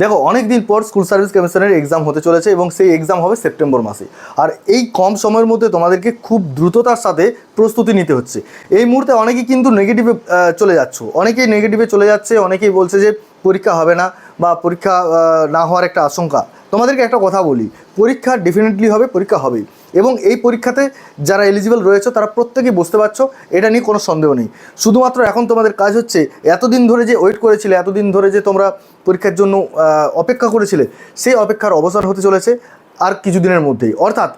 দেখো অনেক দিন পর স্কুল সার্ভিস কমিশনের এক্সাম হতে চলেছে এবং সেই এক্সাম হবে সেপ্টেম্বর মাসে। আর এই কম সময়ের মধ্যে তোমাদেরকে খুব দ্রুততার সাথে প্রস্তুতি নিতে হচ্ছে। এই মুহূর্তে অনেকেই কিন্তু নেগেটিভে চলে যাচ্ছ। অনেকেই নেগেটিভে চলে যাচ্ছে, অনেকেই বলছে যে পরীক্ষা হবে না বা পরীক্ষা না হওয়ার একটা আশঙ্কা। তোমাদেরকে একটা কথা বলি, পরীক্ষা ডেফিনেটলি হবে, পরীক্ষা হবে এবং এই পরীক্ষাতে যারা এলিজিবল রয়েছে, তারা প্রত্যেকেই বুঝতে পারছ, এটা নিয়ে কোনো সন্দেহ নেই। শুধুমাত্র এখন তোমাদের কাজ হচ্ছে, এতদিন ধরে যে ওয়েট করেছিলে, এতদিন ধরে যে তোমরা পরীক্ষার জন্য অপেক্ষা করেছিলে, সেই অপেক্ষার অবসর হতে চলেছে আর কিছুদিনের মধ্যেই। অর্থাৎ,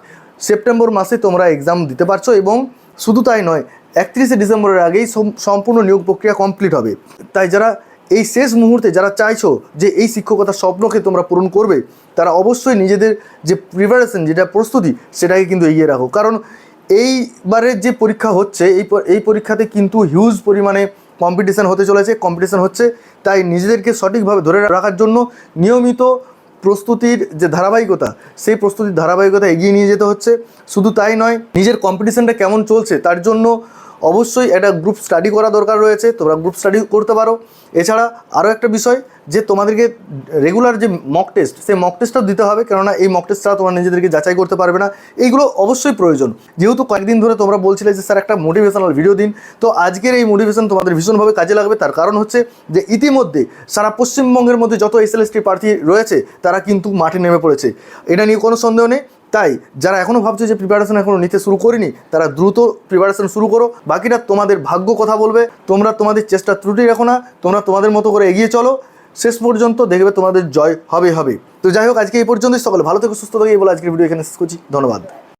সেপ্টেম্বর মাসে তোমরা এক্সাম দিতে পারছ এবং শুধু তাই নয়, একত্রিশে ডিসেম্বরের আগেই সম্পূর্ণ নিয়োগ প্রক্রিয়া কমপ্লিট হবে। তাই যারা এই শেষ মুহূর্তে যারা চাইছো যে এই শিক্ষকতার স্বপ্নকে তোমরা পূরণ করবে, তারা অবশ্যই নিজেদের যে প্রিপারেশন যেটা প্রস্তুতি, সেটাকে কিন্তু এগিয়ে রাখো। কারণ এইবারের যে পরীক্ষা হচ্ছে, এই এই পরীক্ষাতে কিন্তু হিউজ পরিমাণে কম্পিটিশান হতে চলেছে। কম্পিটিশান হচ্ছে তাই নিজেদেরকে সঠিকভাবে ধরে রাখার জন্য নিয়মিত প্রস্তুতির যে ধারাবাহিকতা, সেই প্রস্তুতির ধারাবাহিকতা এগিয়ে নিয়ে যেতে হচ্ছে। শুধু তাই নয়, নিজের কম্পিটিশানটা কেমন চলছে, তার জন্য অবশ্যই একটা গ্রুপ স্টাডি করা দরকার রয়েছে, তোমরা গ্রুপ স্টাডি করতে পারো। এছাড়া আরও একটা বিষয়, যে তোমাদেরকে রেগুলার যে মক টেস্ট সেই মক টেস্টটাও দিতে হবে, কেননা এই মক টেস্ট তোমরা নিজেদেরকে যাচাই করতে পারবে না। এইগুলো অবশ্যই প্রয়োজন। যেহেতু কয়েকদিন ধরে তোমরা বলছিলে যে, স্যার, একটা মোটিভেশনাল ভিডিও দিন। তো আজকের এই মোটিভেশন তোমাদের ভীষণভাবে কাজে লাগবে। তার কারণ হচ্ছে যে, ইতিমধ্যে সারা পশ্চিমবঙ্গের মধ্যে যত এসএলএসটি প্রার্থী রয়েছে, তারা কিন্তু মাঠে নেমে পড়েছে। এটা নিয়ে কোনো সন্দেহ নেই। তাই যারা এখনও ভাবছ যে প্রিপারেশন এখনও নিতে শুরু করিনি, তারা দ্রুত প্রিপারেশন শুরু করো। বাকিটা তোমাদের ভাগ্য কথা বলবে। তোমরা তোমাদের চেষ্টা ত্রুটি রাখো না। তোমরা তোমাদের মতো করে এগিয়ে চলো। শেষ পর্যন্ত দেখবে তোমাদের জয় হবে হবে তো যাই হোক, আজকে এই পর্যন্তই। সকলে ভালো থেকে, সুস্থ থাকে। এই বলে আজকের ভিডিও এখানে শেষ করছি। ধন্যবাদ।